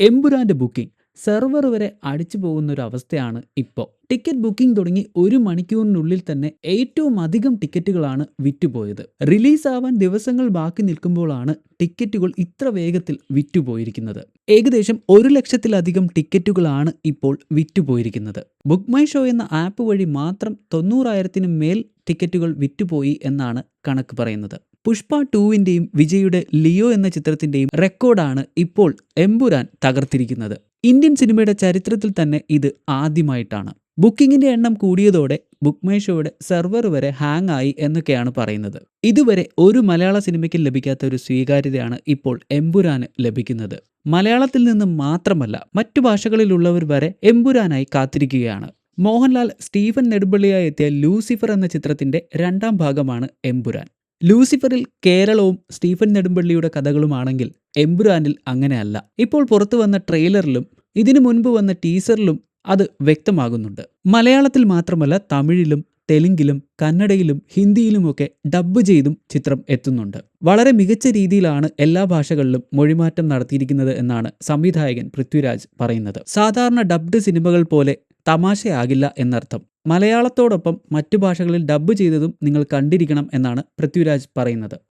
എമ്പുരാന്റെ booking. Server വരെ അടിച്ചു പോകുന്ന ഒരു അവസ്ഥയാണ് ഇപ്പോൾ. ടിക്കറ്റ് ബുക്കിംഗ് തുടങ്ങി ഒരു മണിക്കൂറിനുള്ളിൽ തന്നെ ഏറ്റവും അധികം ടിക്കറ്റുകളാണ് വിറ്റുപോയത്. റിലീസ് ആവാൻ ദിവസങ്ങൾ ബാക്കി നിൽക്കുമ്പോഴാണ് ടിക്കറ്റുകൾ ഇത്ര വേഗത്തിൽ വിറ്റുപോയിരിക്കുന്നത്. ഏകദേശം ഒരു ലക്ഷത്തിലധികം ടിക്കറ്റുകളാണ് ഇപ്പോൾ വിറ്റുപോയിരിക്കുന്നത്. ബുക്ക് മൈ ഷോ എന്ന ആപ്പ് വഴി മാത്രം തൊണ്ണൂറായിരത്തിന് മേൽ ടിക്കറ്റുകൾ വിറ്റുപോയി എന്നാണ് കണക്ക് പറയുന്നത്. പുഷ്പ ടൂവിന്റെയും വിജയുടെ ലിയോ എന്ന ചിത്രത്തിന്റെയും റെക്കോർഡാണ് ഇപ്പോൾ എമ്പുരാൻ തകർത്തിരിക്കുന്നത്. ഇന്ത്യൻ സിനിമയുടെ ചരിത്രത്തിൽ തന്നെ ഇത് ആദ്യമായിട്ടാണ്. ബുക്കിങ്ങിന്റെ എണ്ണം കൂടിയതോടെ ബുക്ക് മൈ ഷോയുടെ സെർവർ വരെ ഹാങ് ആയി എന്നൊക്കെയാണ് പറയുന്നത്. ഇതുവരെ ഒരു മലയാള സിനിമയ്ക്ക് ലഭിക്കാത്ത ഒരു സ്വീകാര്യതയാണ് ഇപ്പോൾ എമ്പുരാന് ലഭിക്കുന്നത്. മലയാളത്തിൽ നിന്ന് മാത്രമല്ല മറ്റു ഭാഷകളിലുള്ളവർ വരെ എമ്പുരാനായി കാത്തിരിക്കുകയാണ്. മോഹൻലാൽ സ്റ്റീഫൻ നെടുമ്പള്ളിയായി എത്തിയ ലൂസിഫർ എന്ന ചിത്രത്തിന്റെ രണ്ടാം ഭാഗമാണ് എമ്പുരാൻ ലൂസിഫറിൽ കേരളവും സ്റ്റീഫൻ നെടുമ്പള്ളിയുടെ കഥകളുമാണെങ്കിൽ എംബ്രാനിൽ അങ്ങനെയല്ല. ഇപ്പോൾ പുറത്തു വന്ന ട്രെയിലറിലും ഇതിനു മുൻപ് വന്ന ടീസറിലും അത് വ്യക്തമാകുന്നുണ്ട്. മലയാളത്തിൽ മാത്രമല്ല തമിഴിലും തെലുങ്കിലും കന്നഡയിലും ഹിന്ദിയിലുമൊക്കെ ഡബ്ബ് ചെയ്തും ചിത്രം എത്തുന്നുണ്ട്. വളരെ മികച്ച രീതിയിലാണ് എല്ലാ ഭാഷകളിലും മൊഴിമാറ്റം നടത്തിയിരിക്കുന്നത് എന്നാണ് സംവിധായകൻ പൃഥ്വിരാജ് പറയുന്നത്. സാധാരണ ഡബ്ഡ് സിനിമകൾ പോലെ തമാശയാകില്ല എന്നർത്ഥം. മലയാളത്തോടൊപ്പം മറ്റു ഭാഷകളിൽ ഡബ്ബ് ചെയ്തതും നിങ്ങൾ കണ്ടിരിക്കണം എന്നാണ് പൃഥ്വിരാജ് പറയുന്നത്.